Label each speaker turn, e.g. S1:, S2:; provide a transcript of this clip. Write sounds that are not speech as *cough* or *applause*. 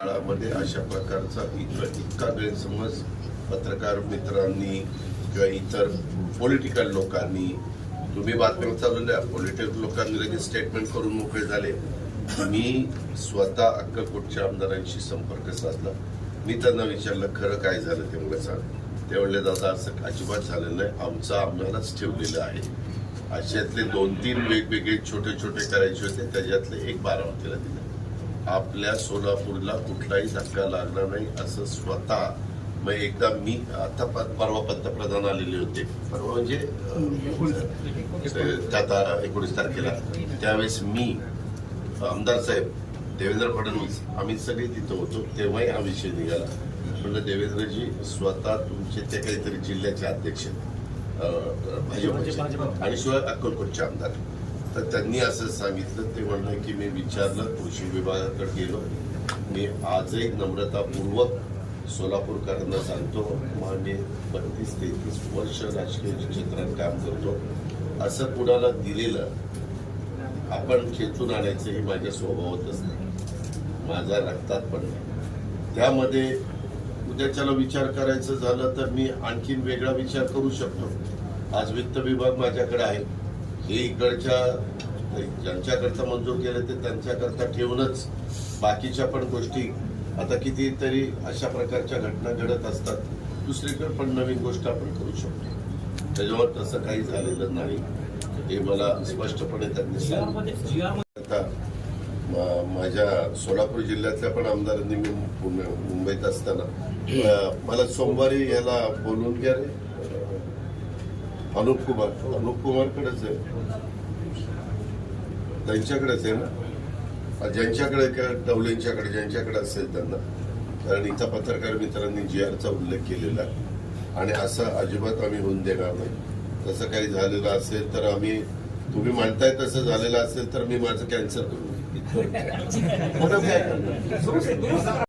S1: काळामध्ये अशा प्रकारचा इतका इतका गैरसमज पत्रकार मित्रांनी किंवा इतर पॉलिटिकल लोकांनी तुम्ही बातम्या चालवल्या पॉलिटिकल लोकांनी लगेच स्टेटमेंट करून मोकळे झाले. मी स्वतः अक्कलकोटच्या आमदारांशी संपर्क साधला. मी त्यांना विचारलं खरं काय झालं ते मला सांग. ते म्हणले दादा असं अजिबात झालं नाही. आमचं आम्हालाच ठेवलेलं आहे. अशातले दोन तीन वेगवेगळे छोटे छोटे करायचे होते त्याच्यातले एक बारामतीला दिलं. आपल्या सोलापूरला कुठलाही धक्का लागणार नाही असं स्वतः मग एकदा मी आता परवा पंतप्रधान आलेले होते. परवा म्हणजे आता एकोणीस तारखेला. त्यावेळेस मी आमदार साहेब देवेंद्र फडणवीस आम्ही सगळे तिथं होतो तेव्हाही हा विषय निघाला. म्हणलं देवेंद्रजी स्वतः तुमचे ते काहीतरी जिल्ह्याचे अध्यक्ष अं, भाजपचे. आणि शिवाय अक्कलकोटचे आमदार. तर त्यांनी असं सांगितलं ते म्हणलं की मी विचारलं कृषी विभागाकडे गेलो. मी आजही नम्रतापूर्वक सोलापूरकरांना सांगतो मागे बत्तीस तेहतीस वर्ष राजकीय क्षेत्रात काम करतो. असं कुणाला दिलेलं आपण खेचून आणायचं हे माझ्या स्वभावातच नाही. माझ्या रक्तात पण नाही. त्यामध्ये उद्याच्याला विचार करायचं झालं तर मी आणखीन वेगळा विचार करू शकतो. आज वित्त विभाग माझ्याकडे आहे. हे इकडच्या ज्यांच्याकरता मंजूर केलं ते त्यांच्याकरता ठेवूनच बाकीच्या पण गोष्टी आता कितीतरी अशा प्रकारच्या घटना घडत असतात. दुसरीकडे पण नवीन गोष्ट आपण करू शकतो. त्याच्यावर तसं काही झालेलं नाही. हे मला स्पष्टपणे त्यांनी सांगितलं. आता माझ्या सोलापूर जिल्ह्यातल्या पण आमदारांनी मी मुंबईत असताना मला सोमवारी याला बोलून घ्या रे. अनुप कुमार. अनुप कुमारकडेच आहे. त्यांच्याकडेच आहे ना? ज्यांच्याकडे काय टवलेंच्याकडे ज्यांच्याकडे असेल त्यांना. कारण इथं पत्रकार मित्रांनी जी आरचा उल्लेख केलेला आहे. आणि असं अजिबात आम्ही होऊन देणार नाही. तसं काही झालेलं असेल तर आम्ही तुम्ही म्हणताय तसं झालेलं असेल तर मी माझं कॅन्सल करू *laughs*